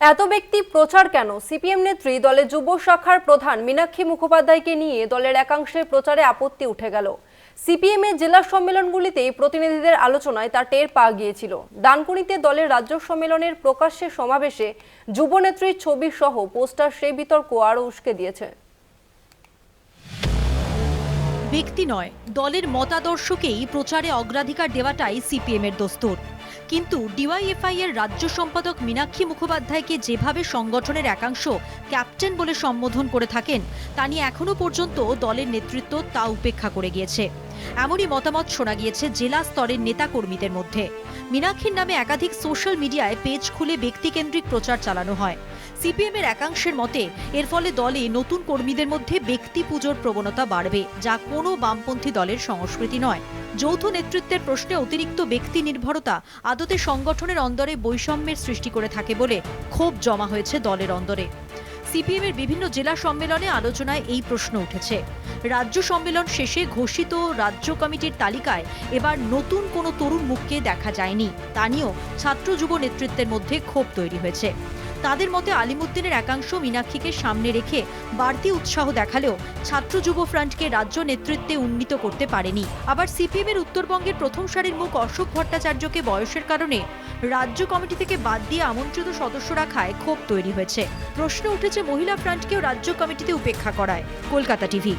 এত ব্যক্তি প্রচার কেন? সিপিএম নেত্রী দলের যুব শাখার প্রধান মীনাক্ষী মুখোপাধ্যায়কে নিয়ে দলের একাংশের প্রচারে আপত্তি উঠে গেল। সিপিএম এর জেলা সম্মেলনগুলিতে প্রতিনিধিদের আলোচনায় তা টের পাওয়া গিয়েছিল। ডানকুনিতে দলের রাজ্য সম্মেলনের প্রকাশ্যে সমাবেশে যুবনেত্রীর ছবি সহ পোস্টার সেই বিতর্ক আরও উস্কে দিয়েছে। ব্যক্তি নয়, দলের মতাদর্শকেই প্রচারে অগ্রাধিকার দেওয়াটাই সিপিএম এর দস্তুর। কিন্তু ডিওয়াইএফআই এর রাজ্য সম্পাদক মীনাক্ষী মুখোপাধ্যায়কে যেভাবে সংগঠনের একাংশ ক্যাপ্টেন বলে সম্বোধন করে থাকেন, তা নিয়ে এখনও পর্যন্ত দলের নেতৃত্ব তা উপেক্ষা করে গিয়েছে। এমনই মতামত শোনা গিয়েছে জেলা স্তরের নেতাকর্মীদের মধ্যে। মীনাক্ষীর নামে একাধিক সোশ্যাল মিডিয়ায় পেজ খুলে ব্যক্তিকেন্দ্রিক প্রচার চালানো হয়। সিপিএম এর একাংশের মতে, এর ফলে দলে নতুন কর্মীদের মধ্যে ব্যক্তি পুজোর প্রবণতা বাড়বে, যা কোনো বামপন্থী দলের সংস্কৃতি নয়। যৌথ নেতৃত্বের প্রশ্নে অতিরিক্ত ব্যক্তি নির্ভরতা আদতে সংগঠনের অন্দরে বৈষম্যের সৃষ্টি করে থাকে বলে ক্ষোভ জমা হয়েছে দলের অন্দরে। সিপিএম এর বিভিন্ন জেলা সম্মেলনে আলোচনায় এই প্রশ্ন উঠেছে। রাজ্য সম্মেলন শেষে ঘোষিত রাজ্য কমিটির তালিকায় এবার নতুন কোনো তরুণ মুখকে দেখা যায়নি। তা নিয়েও ছাত্র যুব নেতৃত্বের মধ্যে ক্ষোভ তৈরি হয়েছে। তাদের মতে আলিমুদ্দিনের একাংশ মীনাক্ষীকে সামনে রেখে বাড়তি উৎসাহ দেখালেও ছাত্র যুব ফ্রন্টকে রাজ্য নেতৃত্বে উন্নীত করতে পারেনি। আবার সিপিএম এর উত্তরবঙ্গের প্রথম সারির মুখ অশোক ভট্টাচার্যকে বয়সের কারণে রাজ্য কমিটি থেকে বাদ দিয়ে আমন্ত্রিত সদস্য রাখায় ক্ষোভ তৈরি হয়েছে। প্রশ্ন উঠেছে, মহিলা ফ্রন্টকেও রাজ্য কমিটিতে উপেক্ষা করায়। কলকাতা টিভি।